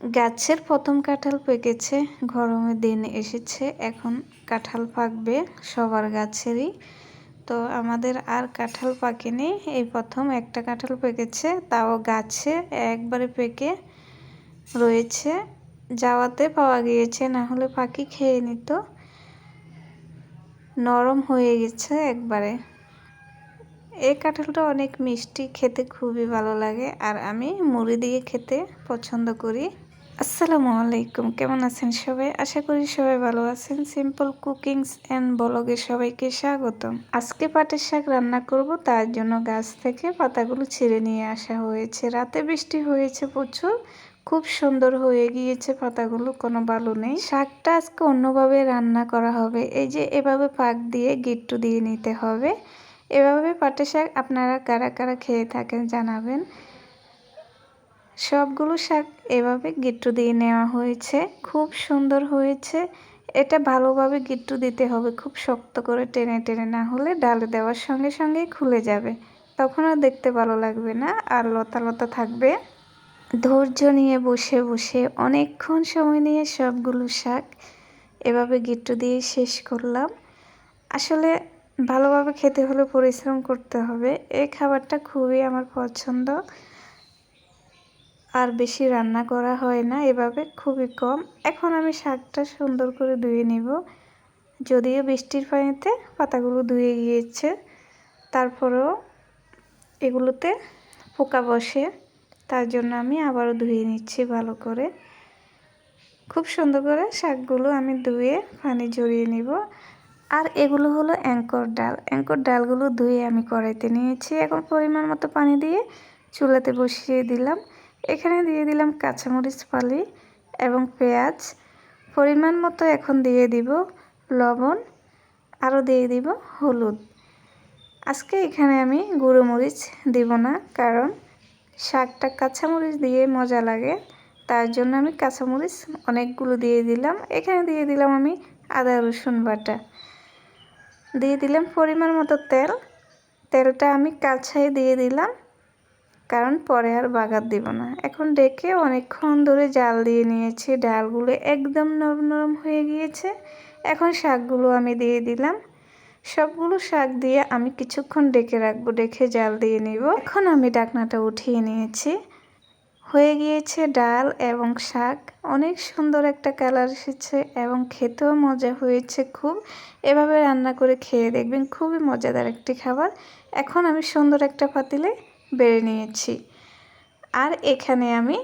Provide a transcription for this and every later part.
গাছের প্রথম কাঁঠাল পেকেছে গরমের দিন এসেছে, এখন কাঁঠাল পাকবে সবার গাছেরই। তো আমাদের আর কাঁঠাল পাকেনি, এই প্রথম একটা কাঁঠাল পেকেছে, তাও গাছে একবারে পেকে রয়েছে, যাওয়াতে পাওয়া গিয়েছে, না হলে পাখি খেয়ে নিত। নরম হয়ে গেছে একবারে। এই কাঁঠালটা অনেক মিষ্টি, খেতে খুবই ভালো লাগে, আর আমি মুড়ি দিয়ে খেতে পছন্দ করি। আসসালামু আলাইকুম, কেমন আছেন সবাই? আশা করি সবাই ভালো আছেন। সিম্পল কুকিংস অ্যান্ড ব্লগে সবাইকে স্বাগতম। আজকে পাটের শাক রান্না করব, তার জন্য গাছ থেকে পাতাগুলো ছিঁড়ে নিয়ে আসা হয়েছে। রাতে বৃষ্টি হয়েছে প্রচুর, খুব সুন্দর হয়ে গিয়েছে পাতাগুলো, কোনো ভালো নেই। শাকটা আজকে অন্যভাবে রান্না করা হবে। এই যে এভাবে পাক দিয়ে গিট্টু দিয়ে নিতে হবে। এভাবে পাটের শাক আপনারা কারা কারা খেয়ে থাকেন জানাবেন। সবগুলো শাক এভাবে গিট্টু দিয়ে নেওয়া হয়েছে। খুব সুন্দর হয়েছে। এটা ভালোভাবে গিট্টু দিতে হবে। খুব শক্ত করে টেনে টেনে না হলে ডালে দেওয়ার সঙ্গে সঙ্গে খুলে যাবে। তখন আর দেখতে ভালো লাগবে না আর লতা লতা থাকবে। ধৈর্য নিয়ে বসে বসে অনেকক্ষণ সময় নিয়ে সবগুলো শাক এভাবে গিট্টু দিয়ে শেষ করলাম। আসলে ভালোভাবে খেতে হলে পরিশ্রম করতে হবে। এই খাবারটা খুবই আমার পছন্দ। আর বেশি রান্না করা হয় না, এভাবে খুবই কম। এখন আমি শাকটা সুন্দর করে ধুয়ে নিব। যদিও বৃষ্টির পানিতে পাতাগুলো ধুয়ে গিয়েছে, তারপরেও এগুলোতে পোকা বসে, তার জন্য আমি আবারও ধুয়ে নিচ্ছি ভালো করে। খুব সুন্দর করে শাকগুলো আমি ধুয়ে পানি জড়িয়ে নিব। আর এগুলো হলো অ্যাঙ্কর ডাল। অ্যাঙ্কর ডালগুলো ধুয়ে আমি কড়াইতে নিয়েছি। এখন পরিমাণ মতো পানি দিয়ে চুলাতে বসিয়ে দিলাম। এখানে দিয়ে দিলাম কাঁচামরিচ ফালি এবং পেঁয়াজ। পরিমাণ মতো এখন দিয়ে দিব লবণ, আরও দিয়ে দিব হলুদ। আজকে এখানে আমি গুঁড়ো মরিচ দিব না, কারণ শাকটা কাঁচামরিচ দিয়ে মজা লাগে, তার জন্য আমি কাঁচামরিচ অনেকগুলো দিয়ে দিলাম। এখানে দিয়ে দিলাম আমি আদা, রসুন বাটা। দিয়ে দিলাম পরিমাণ মতো তেল। তেলটা আমি কাছাই দিয়ে দিলাম। কারণ পরে আর বাগার দিব না। এখন ডেকে অনেকক্ষণ ধরে জাল দিয়ে নিয়েছি, ডালগুলো একদম নরম নরম হয়ে গিয়েছে। এখন শাকগুলো আমি দিয়ে দিলাম। সবগুলো শাক দিয়ে আমি কিছুক্ষণ ডেকে রাখব, ডেকে জাল দিয়ে নিব। এখন আমি ডাকনাটা উঠিয়ে নিয়েছি। হয়ে গিয়েছে ডাল এবং শাক। অনেক সুন্দর একটা কালার এসেছে এবং খেতেও মজা হয়েছে খুব। এভাবে রান্না করে খেয়ে দেখবেন খুবই মজাদার একটি খাবার। এখন আমি সুন্দর একটা পাতিলে বেড়ে নিয়েছি। আর এখানে আমি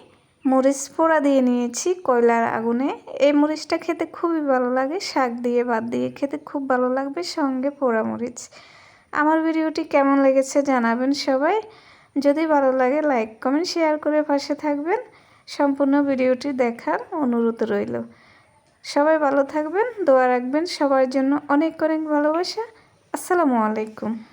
মরিচ পোড়া দিয়ে নিয়েছি কয়লার আগুনে। এই মরিচটা খেতে খুবই ভালো লাগে, শাক দিয়ে, ভাত দিয়ে খেতে খুব ভালো লাগবে, সঙ্গে পোড়া মরিচ। আমার ভিডিওটি কেমন লেগেছে জানাবেন সবাই। যদি ভালো লাগে, লাইক, কমেন্ট, শেয়ার করে পাশে থাকবেন। সম্পূর্ণ ভিডিওটি দেখার অনুরোধ রইল। সবাই ভালো থাকবেন, দোয়া রাখবেন, সবার জন্য অনেক অনেক ভালোবাসা। আসসালামু আলাইকুম।